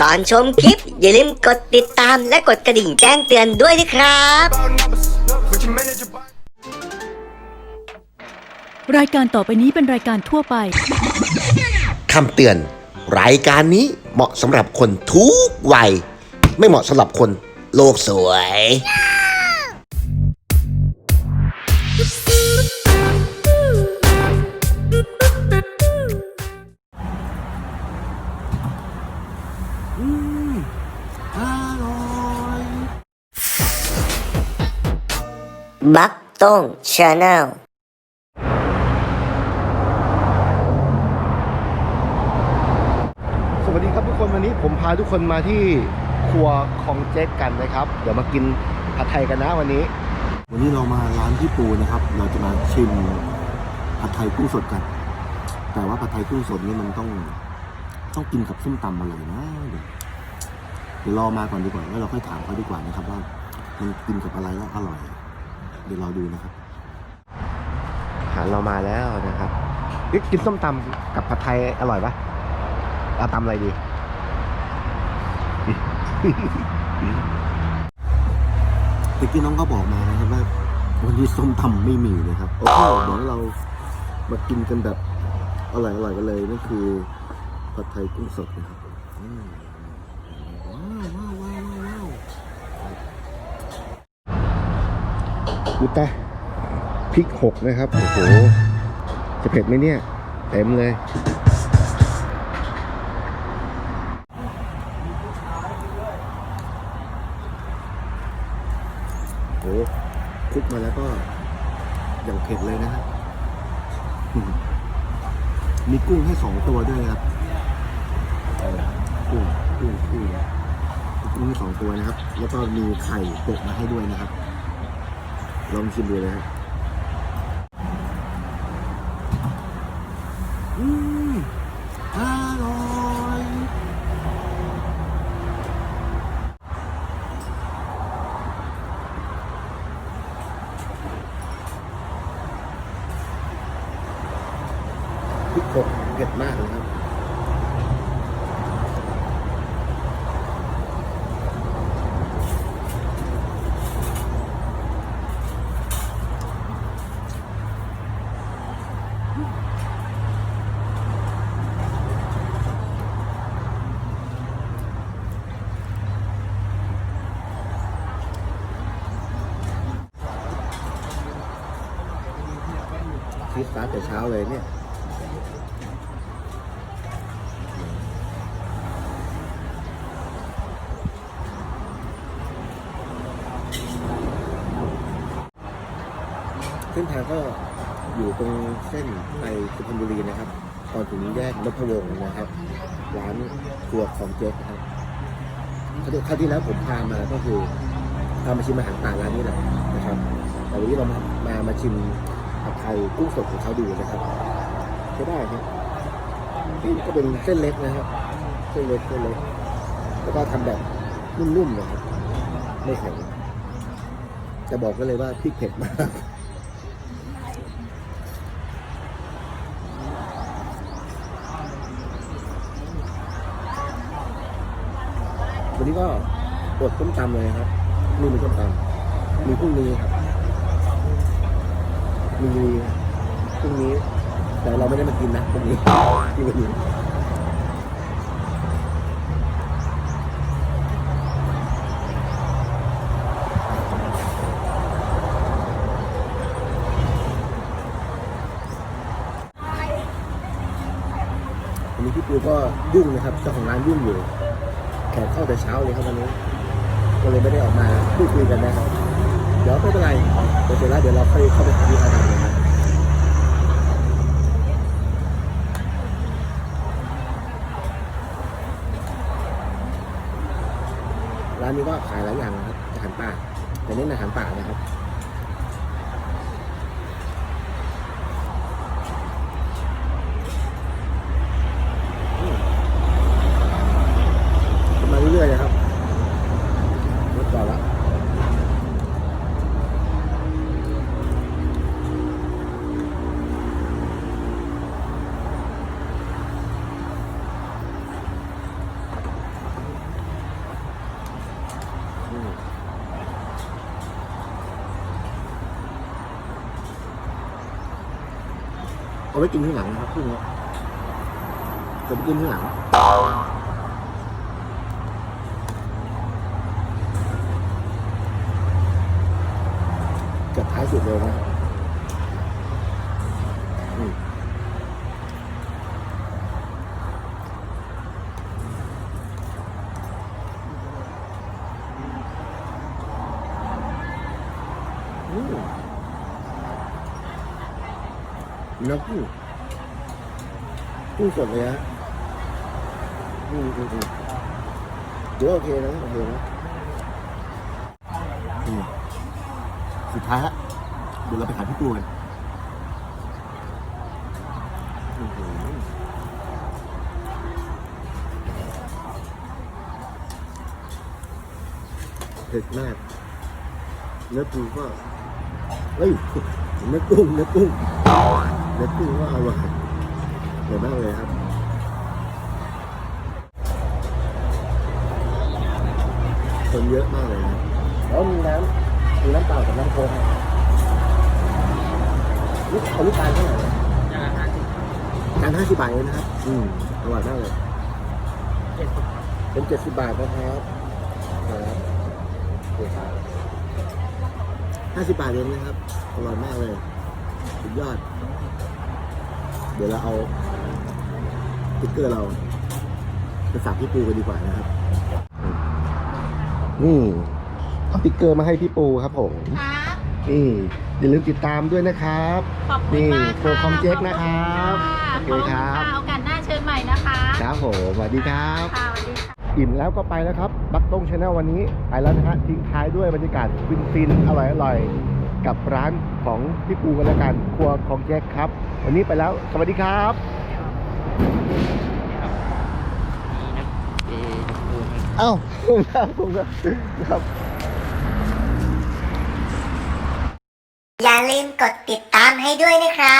ก่อนชมคลิป อย่าลืมกดติดตามและกดกระดิ่งแจ้งเตือนด้วยนะครับ But you manage your body. รายการต่อไปนี้เป็นรายการทั่วไป คำเตือน รายการนี้เหมาะสำหรับคนทุกวัย ไม่เหมาะสำหรับคนโลกสวย บักต้งชาแนลสวัสดีครับทุกคนวันนี้ผมพาทุกคนมาที่ครัวของเจ๊กกันนะครับ เดี๋ยวมากินผัดไทยกันนะวันนี้ วันนี้เรามาร้านพี่ปูนะครับ เราจะมาชิมผัดไทยกุ้งสดกัน แต่ว่าผัดไทยกุ้งสดนี่มันต้องต้องกินกับส้มตำอร่อยนะเดี๋ยวเดี๋ยวรอมาก่อนดีกว่าแล้วเราค่อยถามเขาดีกว่านะครับว่ามันกินกับอะไรแล้วอร่อยเดี๋ยวรอดูนะครับอาหารเรามาแล้วนะครับเอ๊ะกินส้มตำกับผัดไทยอร่อยปะเอาตำอะไรดีตะกี้น้องก็บอกมานะครับว่าวันนี้ส้มตำไม่มีนะครับโอเคเดี๋ยวเรามากินกันแบบอร่อยๆกันเลยนั่นคือผัดไทยกุ้งสดนะครับอืมว้าวว้าวว้าวว้าวว้าว อุตะพริกหกนะครับ โอ้โห จะเผ็ดไหมเนี่ย เต็มเลย โอ้คลุกมาแล้วก็อย่างเผ็ดเลยนะครับ มีกุ้งให้สองตัวด้วยครับกุ้งกุ้งกุ้งกุ้งให้สองตัวนะครับ แล้วก็มีไข่ตกมาให้ด้วยนะครับ ลองชิมดูเลยครับอืมอร่อยพริกผกเผ็ดมากเลยครับิสตาร์ทแต่เช้าเลยเนี่ยเส้นทางก็อยู่ตรงเส้นไปสุพรรณบุรีนะครับก่อนถึงแยกนพวงศ์นะครับ ร้านครัวของเจ๊กนะครับคราวที่คราวที่แล้วผมพามาก็คือพามาชิมอาหารป่าร้านนี้แหละนะครับแต่วันนี้เรามามามาชิม ไทยกุ้งสดของเขาดูนะครับใช้ได้ครับนี่ก็เป็นเส้นเล็กนะครับ เส้นเล็กเส้นเล็ก แล้วก็ทำแบบนุ่มๆนะครับ ไม่แข็งจะบอกกันเลยว่าพริกเผ็ดมากวันนี้ก็อดต้มตำเลยครับนี่มีต้มตำมีพรุ่งนี้ครับ มีพรุ่งนี้ แต่เราไม่ได้มากินนะพรุ่งนี้ที่วันนี้วันนี้พี่ปูก็ยุ่งนะครับเจ้าของร้านยุ่งอยู่แขกเข้าแต่เช้าเลยครับวันนี้ ก็เลยไม่ได้ออกมาพูดคุยกันนะครับ เดี๋ยวไม่เป็นไรเดี๋ยวเสร็จแล้วเดี๋ยวเราค่อยเข้าไปหาที่เขาทำเลยนะร้านนี้ก็ขายหลายอย่างนะครับอาหารป่าแต่เน้นอาหารป่านะครับ เอาไว้กินที่หลังนะครับพวกนี้จะไปกินที่หลังเกับท้ายสุดเลยนะอือืม เนื้อกุ้งกุ้งสดเลยฮะอืมอืมอืมเดี๋ยวโอเคนะโอเคนะอืมสุดท้ายฮะเดี๋ยวเราไปหาพี่ปูกันอื้อหือเผ็ดมากเนื้อปูก็เฮ้ยเนื้อกุ้งเนื้อกุ้ง นื้อกุ้งก็อร่อยอร่อยมากเลยครับคนเยอะมากเลยนะแล้วมีน้ำมีน้ำเปล่ากับน้ำโค้กไหมลูกเอาลูกตาลเท่าไหร่นะจานห้าสิบบาทเองนะครับ อืมอร่อยมากเลยเป็นเจ็ดสิบบาทนะครับครับโอเคครับห้าสิบบาทเองนะครับ อร่อยมากเลย สุดยอดเดี๋ยวเราเอาสติ๊กเกอร์เราไปฝากพี่ปูกันดีกว่านะครับ นี่เอาสติ๊กเกอร์มาให้พี่ปูครับผมครับนี่อย่าลืมติดตามด้วยนะครับ ขอบคุณนี่มากโฟร์คอมเจ๊กนะครับขอบโอคุณเคคค่ะรับโอกาสหน้าเชิญใหม่นะคะครับผมสวัสดีครับ ค่ะสวัสดีค่ะ อิ่มแล้วก็ไปแล้วครับ บักตงชาแนลวันนี้ ไปแล้วนะฮะทิ้งท้ายด้วยบรรยากาศฟินๆ อร่อยๆ กับร้าน ของพี่ปูกันแล้วกันครัวของแจ็คครับ วันนี้ไปแล้ว สวัสดีครับเอ้าครับผมครับครับอย่าลืมกดติดตามให้ด้วยนะครับ